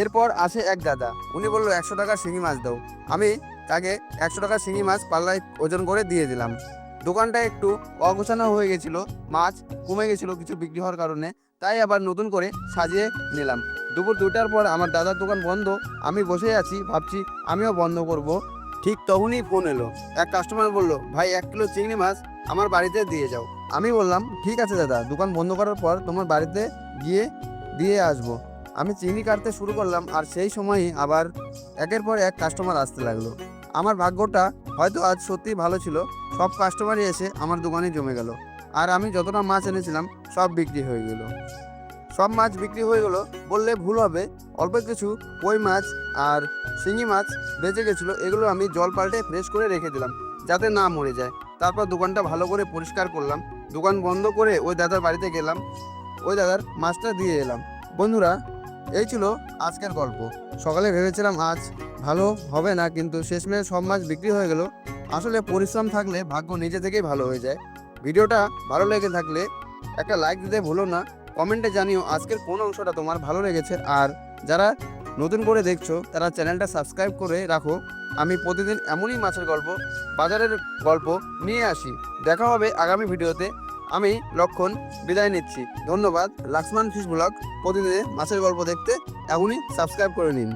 এরপর আসে এক দাদা। উনি বলল, একশো টাকা শিঙি মাছ দাও। আমি তাকে একশো টাকা শিঙি মাছ পাল্লায় ওজন করে দিয়ে দিলাম। দোকানটা একটু অগোছানো হয়ে গেছিল, মাছ কমে গেছিল কিছু বিক্রি হওয়ার কারণে, তাই আবার নতুন করে সাজিয়ে নিলাম। দুপুর দুটার পর আমার দাদার দোকান বন্ধ, আমি বসে আছি, ভাবছি আমিও বন্ধ করব। ঠিক তখনই ফোন এলো। এক কাস্টমার বলল, ভাই, এক কিলো চিংড়ি মাছ আমার বাড়িতে দিয়ে যাও। আমি বললাম, ঠিক আছে দাদা, দোকান বন্ধ করার পর তোমার বাড়িতে গিয়ে দিয়ে আসব। আমি চিংড়ি কাটতে শুরু করলাম আর সেই সময়ই আবার একের পর এক কাস্টমার আসতে লাগল। আমার ভাগ্যটা হয়তো আজ সত্যি ভালো ছিল, সব কাস্টমারই এসে আমার দোকানে জমে গেল আর আমি যতটা মাছ এনেছিলাম সব বিক্রি হয়ে গেল। সব মাছ বিক্রি হয়ে গেলো বললে ভুল হবে, অল্প কিছু কই মাছ আর শিঙি মাছ বেঁচে গেছিল, এগুলো আমি জল পাল্টে ফ্রেশ করে রেখে দিলাম যাতে না মরে যায়। তারপর দোকানটা ভালো করে পরিষ্কার করলাম, দোকান বন্ধ করে ওই দাদার বাড়িতে গেলাম, ওই দাদার মাছটা দিয়ে এলাম। বন্ধুরা এই ছিল আজকের গল্প। সকালে ভেবেছিলাম আজ ভালো হবে না, কিন্তু শেষমেশ সব মাছ বিক্রি হয়ে গেল। আসলে পরিশ্রম থাকলে ভাগ্য নিজে থেকেই ভালো হয়ে যায়। ভিডিওটা ভালো লেগে থাকলে একটা লাইক দিতে ভুলো না। কমেন্টে জানিও আজকের কোন অংশটা তোমার ভালো লেগেছে। আর যারা নতুন করে দেখছ, তারা চ্যানেলটা সাবস্ক্রাইব করে রাখো। আমি প্রতিদিন এমনই মাছের গল্প, বাজারের গল্প নিয়ে আসি। দেখা হবে আগামী ভিডিওতে। আমি লক্ষণ বিদায় নিচ্ছি। ধন্যবাদ। লাক্সমান ফিশ ব্লগ প্রতিদিনে মাছের গল্প দেখতে এখনই সাবস্ক্রাইব করে নিন।